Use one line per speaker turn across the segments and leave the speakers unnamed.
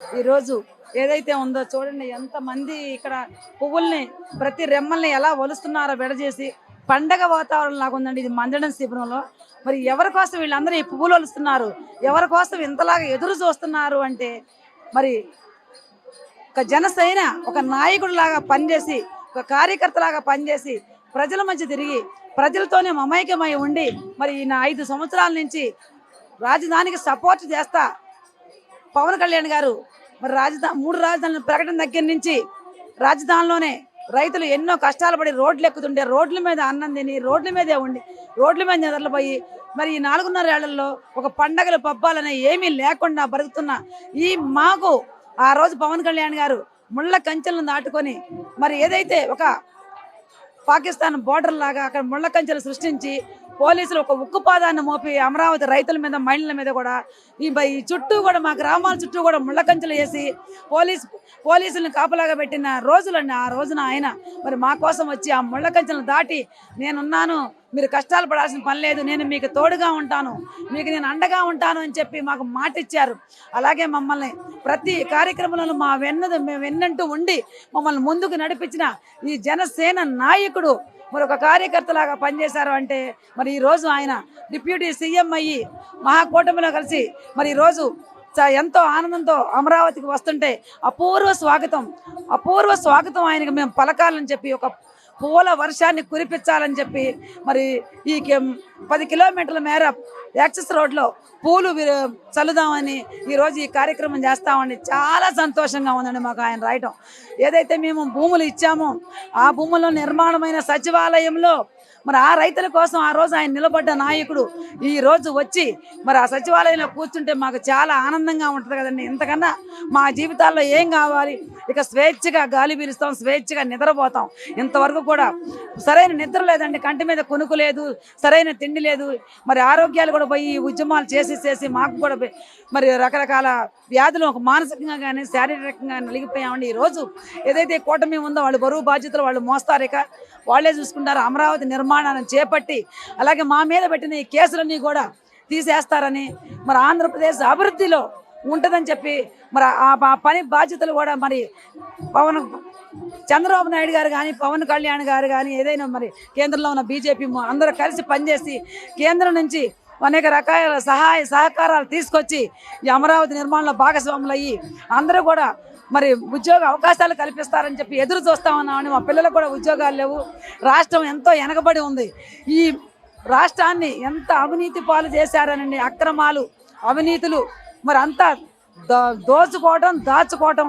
ఈరోజు ఏదైతే ఉందో చూడండి ఎంతమంది ఇక్కడ పువ్వుల్ని ప్రతి రెమ్మల్ని ఎలా ఒలుస్తున్నారో విడజేసి పండగ వాతావరణం లాగా ఉందండి ఇది మందడం శిబిరంలో మరి ఎవరి కోసం వీళ్ళందరూ ఈ పువ్వులు ఒలుస్తున్నారు? ఎవరి కోసం ఇంతలాగా ఎదురు చూస్తున్నారు అంటే మరి ఒక జనసైన ఒక నాయకుడిలాగా పనిచేసి ఒక కార్యకర్తలాగా పనిచేసి ప్రజల మధ్య తిరిగి ప్రజలతోనే మమైక్యమై ఉండి మరి ఈయన ఐదు సంవత్సరాల నుంచి రాజధానికి సపోర్ట్ చేస్తా పవన్ కళ్యాణ్ గారు మరి రాజధాని మూడు రాజధానుల ప్రకటన దగ్గర నుంచి రాజధానిలోనే రైతులు ఎన్నో కష్టాలు పడి రోడ్లు ఎక్కుతుంటే రోడ్ల మీద అన్నం తిని రోడ్ల మీదే ఉండి రోడ్ల మీద నిద్రపోయి మరి ఈ నాలుగున్నర ఏళ్ళలో ఒక పండగలు పబ్బాలనే ఏమీ లేకుండా బతుకుతున్న ఈ మాకు ఆ రోజు పవన్ కళ్యాణ్ గారు ముళ్ళ కంచెలను దాటుకొని మరి ఏదైతే ఒక పాకిస్తాన్ బోర్డర్ లాగా అక్కడ ముళ్ళ కంచెలు సృష్టించి పోలీసులు ఒక ఉక్కు పాదాన్ని మోపి అమరావతి రైతుల మీద మహిళల మీద కూడా ఈ ఈ చుట్టూ కూడా మా గ్రామాల చుట్టూ కూడా ముళ్ళకంచెలు వేసి పోలీస్ పోలీసులను కాపలాగా పెట్టిన రోజులండి. ఆ రోజున ఆయన మరి మా కోసం వచ్చి ఆ ముళ్ళకంచెలను దాటి నేనున్నాను మీరు కష్టాలు పడాల్సిన పని లేదు నేను మీకు తోడుగా ఉంటాను మీకు నేను అండగా ఉంటాను అని చెప్పి మాకు మాట ఇచ్చారు అలాగే మమ్మల్ని ప్రతి కార్యక్రమంలో మా వెన్నది మేము వెన్నంటూ ఉండి మమ్మల్ని ముందుకు నడిపించిన ఈ జనసేన నాయకుడు మరి ఒక కార్యకర్తలాగా పనిచేశారు అంటే మరి ఈ రోజు ఆయన డిప్యూటీ సీఎం అయ్యి మహాకూటమిలో కలిసి మరి ఈరోజు ఎంతో ఆనందంతో అమరావతికి వస్తుంటే అపూర్వ స్వాగతం అపూర్వ స్వాగతం ఆయనకు. మేము పలకాలని చెప్పి ఒక పూల వర్షాన్ని కురిపించాలని చెప్పి మరి ఈ పది కిలోమీటర్ల మేర యాక్సెస్ రోడ్లో పూలు చల్లుదామని ఈరోజు ఈ కార్యక్రమం చేస్తామని చాలా సంతోషంగా ఉందండి మాకు ఆయన రాయటం. ఏదైతే మేము భూములు ఇచ్చామో ఆ భూముల్లో నిర్మాణమైన సచివాలయంలో మరి ఆ రైతుల కోసం ఆ రోజు ఆయన నిలబడ్డ నాయకుడు ఈ రోజు వచ్చి మరి ఆ సచివాలయంలో కూర్చుంటే మాకు చాలా ఆనందంగా ఉంటుంది కదండి. ఇంతకన్నా మా జీవితాల్లో ఏం కావాలి? ఇక స్వేచ్ఛగా గాలి పీలుస్తాం స్వేచ్ఛగా నిద్రపోతాం. ఇంతవరకు కూడా సరైన నిద్ర లేదండి. కంటి మీద కొనుకు లేదు సరైన తిండి లేదు. మరి ఆరోగ్యాలు కూడా పోయి ఉద్యమాలు చేసి చేసి మాకు కూడా పోయి మరి రకరకాల వ్యాధులు ఒక మానసికంగా కానీ శారీరకంగా నలిగిపోయామండి ఈ రోజు ఏదైతే కూటమి ఉందో వాళ్ళు బరువు బాధ్యతలు వాళ్ళు మోస్తారు ఇక. వాళ్ళే చూసుకుంటారు. అమరావతి నిర్మాణాన్ని చేపట్టి అలాగే మా మీద పెట్టిన ఈ కేసులన్నీ కూడా తీసేస్తారని మరి ఆంధ్రప్రదేశ్ అభివృద్ధిలో ఉంటుందని చెప్పి మరి ఆ పని బాధ్యతలు కూడా మరి పవన్ చంద్రబాబు నాయుడు గారు కానీ పవన్ కళ్యాణ్ గారు కానీ ఏదైనా మరి కేంద్రంలో ఉన్న బీజేపీ అందరూ కలిసి పనిచేసి కేంద్రం నుంచి అనేక రకాల సహాయ సహకారాలు తీసుకొచ్చి ఈ అమరావతి నిర్మాణంలో భాగస్వాములు అయ్యి అందరూ కూడా మరి ఉద్యోగ అవకాశాలు కల్పిస్తారని చెప్పి ఎదురు చూస్తా ఉన్నామని మా పిల్లలకు కూడా ఉద్యోగాలు లేవు. రాష్ట్రం ఎంతో వెనకబడి ఉంది. ఈ రాష్ట్రాన్ని ఎంత అవినీతి పాలు చేశారనండి అక్రమాలు అవినీతులు మరి అంతా దో- దోచుకోవడం దాచుకోవడం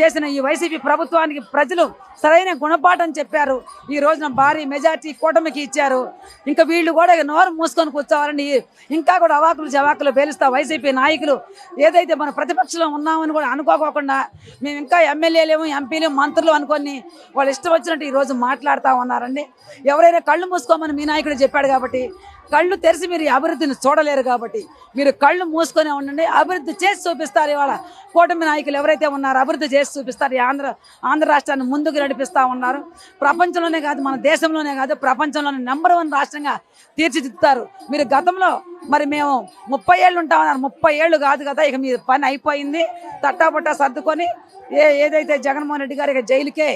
చేసిన ఈ వైసీపీ ప్రభుత్వానికి ప్రజలు సరైన గుణపాఠం చెప్పారు. ఈ రోజున భారీ మెజార్టీ కూటమికి ఇచ్చారు. ఇంకా వీళ్ళు కూడా నోరు మూసుకొని కూర్చోవాలని ఇంకా కూడా అవాకులు జవాకులు పేలుస్తా వైసీపీ నాయకులు ఏదైతే మన ప్రతిపక్షంలో ఉన్నామని కూడా అనుకోకోకుండా మేము ఇంకా ఎమ్మెల్యేలేము ఎంపీలు మంత్రులు అనుకొని వాళ్ళు ఇష్టం వచ్చినట్టు ఈరోజు మాట్లాడుతూ ఉన్నారండి. ఎవరైనా కళ్ళు మూసుకోమని మీ నాయకుడు చెప్పాడు కాబట్టి కళ్ళు తెరిచి మీరు అభివృద్ధిని చూడలేరు కాబట్టి మీరు కళ్ళు మూసుకొని ఉండండి. అభివృద్ధి చేసి చూపిస్తారు ఇవాళ. కూటమి నాయకులు ఎవరైతే ఉన్నారో అభివృద్ధి చేసి చూపిస్తారు. ఈ ఆంధ్ర ఆంధ్ర రాష్ట్రాన్ని ముందుకు నడిపిస్తూ ఉన్నారు. ప్రపంచంలోనే కాదు మన దేశంలోనే కాదు ప్రపంచంలోనే నెంబర్ వన్ రాష్ట్రంగా తీర్చిదిద్దుతారు. మీరు గతంలో మరి మేము ముప్పై ఏళ్ళు ఉంటామన్నారు ముప్పై ఏళ్ళు కాదు కదా ఇక మీ పని అయిపోయింది. తట్టాపట్టా సర్దుకొని ఏ ఏదైతే జగన్మోహన్ రెడ్డి గారు ఇక జైలుకే